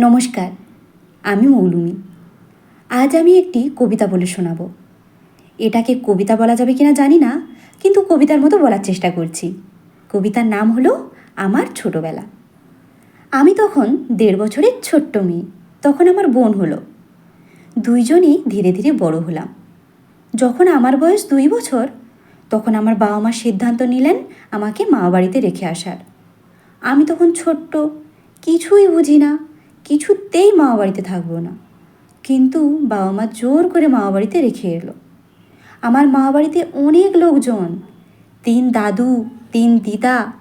নমস্কার, আমি মৌলুমি। আজ আমি একটি কবিতা বলে শোনাব। এটাকে কবিতা বলা যাবে কিনা জানি না, কিন্তু কবিতার মতো বলার চেষ্টা করছি। কবিতার নাম হলো আমার ছোটবেলা। আমি তখন দেড় বছরের ছোট্ট মেয়ে, তখন আমার বোন হলো। দুইজনই ধীরে ধীরে বড় হলাম। যখন আমার বয়স দুই বছর, তখন আমার বাবা মা সিদ্ধান্ত নিলেন আমাকে মা বাড়িতে রেখে আসার। আমি তখন ছোট্ট, কিছুই বুঝি না কিছুতেই মামা বাড়িতে থাকব না। কিন্তু বাবা মা জোর করে মামা বাড়িতে রেখে এলো। আমার মামা বাড়িতে অনেক লোকজন, তিন দাদু, তিন দিদা,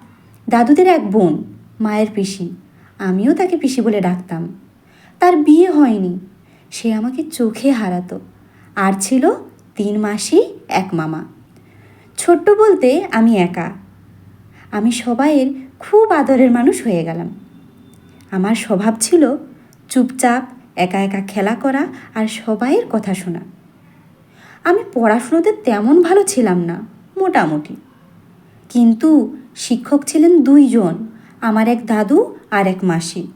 দাদুদের এক বোন, মায়ের পিসি। আমিও তাকে পিসি বলে ডাকতাম। তার বিয়ে হয়নি। সে আমাকে চোখে হারাতো। আর ছিল তিন মাসি, এক মামা। ছোট্ট বলতে আমি একা। আমি সবাইয়ের খুব আদরের মানুষ হয়ে গেলাম। আমার স্বভাব ছিল চুপচাপ, একা একা খেলা করা আর সবাইয়ের কথা শোনা। আমি পড়াশুনোতে তেমন ভালো ছিলাম না, মোটামুটি। কিন্তু শিক্ষক ছিলেন দুইজন, আমার এক দাদু আর এক মাসি।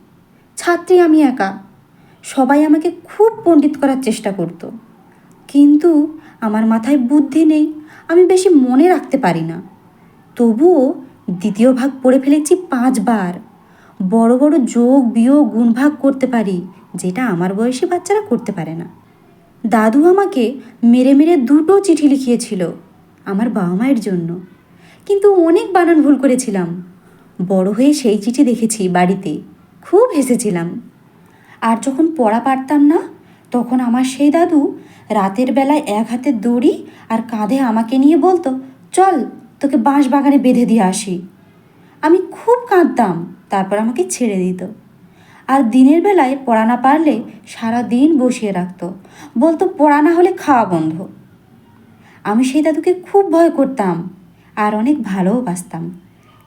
ছাত্রী আমি একা। সবাই আমাকে খুব পণ্ডিত করার চেষ্টা করতো। কিন্তু আমার মাথায় বুদ্ধি নেই, আমি বেশি মনে রাখতে পারি না। তবুও দ্বিতীয় ভাগ পড়ে ফেলেছি পাঁচবার। বড় বড় যোগ, বিয়োগ গুণ ভাগ করতে পারি, যেটা আমার বয়সী বাচ্চারা করতে পারে না। দাদু আমাকে মেরে মেরে দুটো চিঠি লিখিয়েছিল, আমার বাবা মায়ের জন্য। কিন্তু অনেক বানান ভুল করেছিলাম। বড় হয়ে সেই চিঠি দেখেছি বাড়িতে, খুব হেসেছিলাম। আর যখন পড়া পারতাম না, তখন আমার সেই দাদু রাতের বেলায় এক হাতে দড়ি আর কাঁধে আমাকে নিয়ে বলতো, চল, তোকে বাঁশ বাগানে বেঁধে দিয়ে আসি। আমি খুব কাঁদতাম। তারপর আমাকে ছেড়ে দিত। আর দিনের বেলায় পড়া না পারলে সারা দিন বসিয়ে রাখতো। বলতো, পড়া না হলে খাওয়া বন্ধ। আমি সেই দাদুকে খুব ভয় করতাম আর অনেক ভালোও বাসতাম।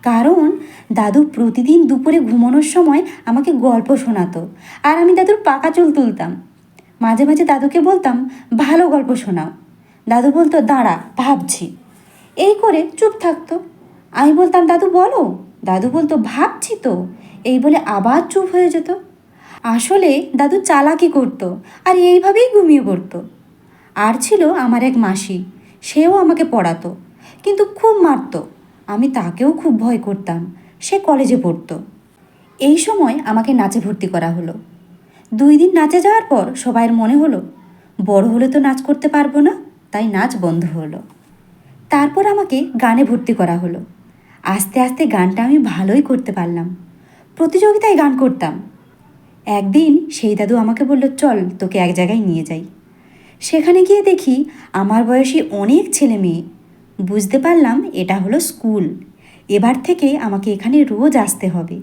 কারণ দাদু প্রতিদিন দুপুরে ঘুমানোর সময় আমাকে গল্প শোনাতো আর আমি দাদুর পাকা চুল তুলতাম। মাঝে মাঝে দাদুকে বলতাম, ভালো গল্প শোনাও। দাদু বলতো, দাঁড়া, ভাবছি। এই করে চুপ থাকতো। আমি বলতাম, দাদু, বলো। দাদু বলতো, ভাবছি তো। এই বলে আবার চুপ হয়ে যেত। আসলে দাদু চালাকি করতো আর এইভাবেই ঘুমিয়ে পড়তো। আর ছিল আমার এক মাসি, সেও আমাকে পড়াতো, কিন্তু খুব মারতো। আমি তাকেও খুব ভয় করতাম, সে কলেজে পড়তো। এই সময় আমাকে নাচে ভর্তি করা হলো। দুই দিন নাচে যাওয়ার পর সবাইয়ের মনে হলো, বড় হলে তো নাচ করতে পারব না। তাই নাচ বন্ধ হলো। তারপর আমাকে গানে ভর্তি করা হলো। আস্তে আস্তে গানটা আমি ভালোই করতে পারলাম। প্রতিযোগিতায় গান করতাম। একদিন সেই দাদু আমাকে বলল, চল, তোকে এক জায়গায় নিয়ে যাই। সেখানে গিয়ে দেখি আমার বয়সী অনেক ছেলে মেয়ে। বুঝতে পারলাম এটা হলো স্কুল। এবার থেকে আমাকে এখানে রোজ আসতে হবে।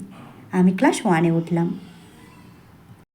আমি ক্লাস ওয়ানে উঠলাম।